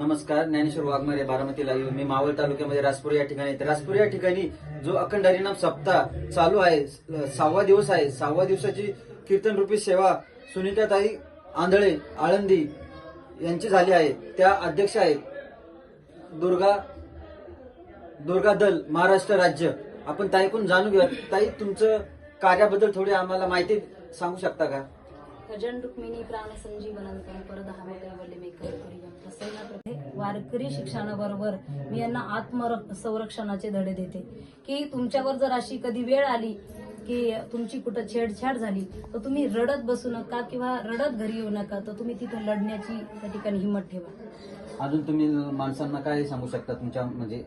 नमस्कार ज्ञानेश्वर वाघमारे बारामतीला येऊन मी मावळ तालुक्यामध्ये राजपूर या ठिकाणी राजपूर या ठिकाणी जो अखंड हरिनाम सप्ताह चालू आहे सहावा दिवस आहे. सहावा दिवसाची कीर्तन रूपी सेवा सुनीताताई आंधळे आळंदी यांची झाली आहे. त्या अध्यक्ष आहेत दुर्गा दुर्गा दल महाराष्ट्र राज्य. आपण ताईकून जाणून घेऊया ताई तुमचं कार्याबद्दल थोडी आम्हाला माहिती सांगू शकता का? भजन रुक्मिणी प्राण संजीवनंतर परत वल्ले प्रसन्न प्रथे वारकरी शिक्षणाबरोबर मी यांना आत्म संरक्षणाचे धडे देते. की तुमच्यावर जर अशी कधी वेळ आली की तुमची कुठं छेडछाड झाली तर तुम्ही रडत बसू नका किंवा रडत घरी येऊ नका तर तुम्ही तिथं लढण्याची त्या ठिकाणी हिंमत ठेवा. अजून तुम्ही माणसांना काय सांगू शकता तुमच्या म्हणजे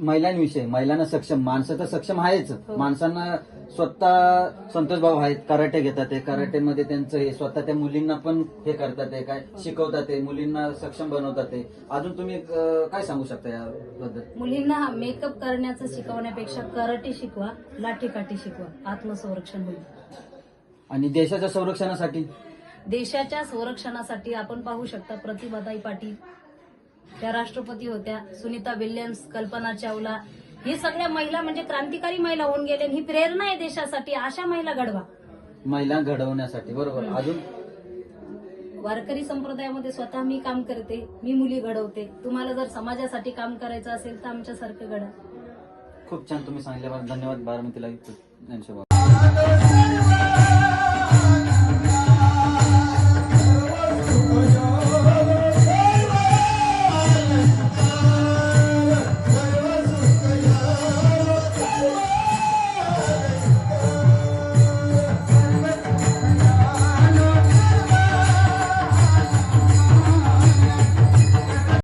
महिलांविषयी महिलांना सक्षम माणसं तर सक्षम आहेच. हो. माणसांना स्वतः संतोष भाऊ आहेत. कराटे घेतात ते. कराटेमध्ये त्यांचं हे स्वतः त्या मुलींना पण हे करतात ते काय शिकवतात ते मुलींना सक्षम बनवतात ते. अजून तुम्ही अं, काय सांगू शकता याबद्दल? मुलींना मेकअप करण्याचं शिकवण्यापेक्षा कराटे शिकवा लाठीकाठी शिकवा आत्मसंरक्षण होईल. आणि देशाच्या संरक्षणासाठी? देशाच्या संरक्षणासाठी आपण पाहू शकता प्रतिभाताई पाटील त्या राष्ट्रपती होत्या सुनीता विल्यम्स कल्पना चावला. ही सगळ्या महिला म्हणजे क्रांतिकारी महिला होऊन गेल्या आणि ही प्रेरणा आहे देशासाठी. अशा महिला घडवा. महिला घडवण्यासाठी बरोबर. अजून? वारकरी संप्रदायामध्ये स्वतः मी काम करते मी मुली घडवते. तुम्हाला जर समाजासाठी काम करायचं असेल तर आमच्यासारखं घडा. खूप छान तुम्ही सांगितल्याबद्दल धन्यवाद. बारामतीला.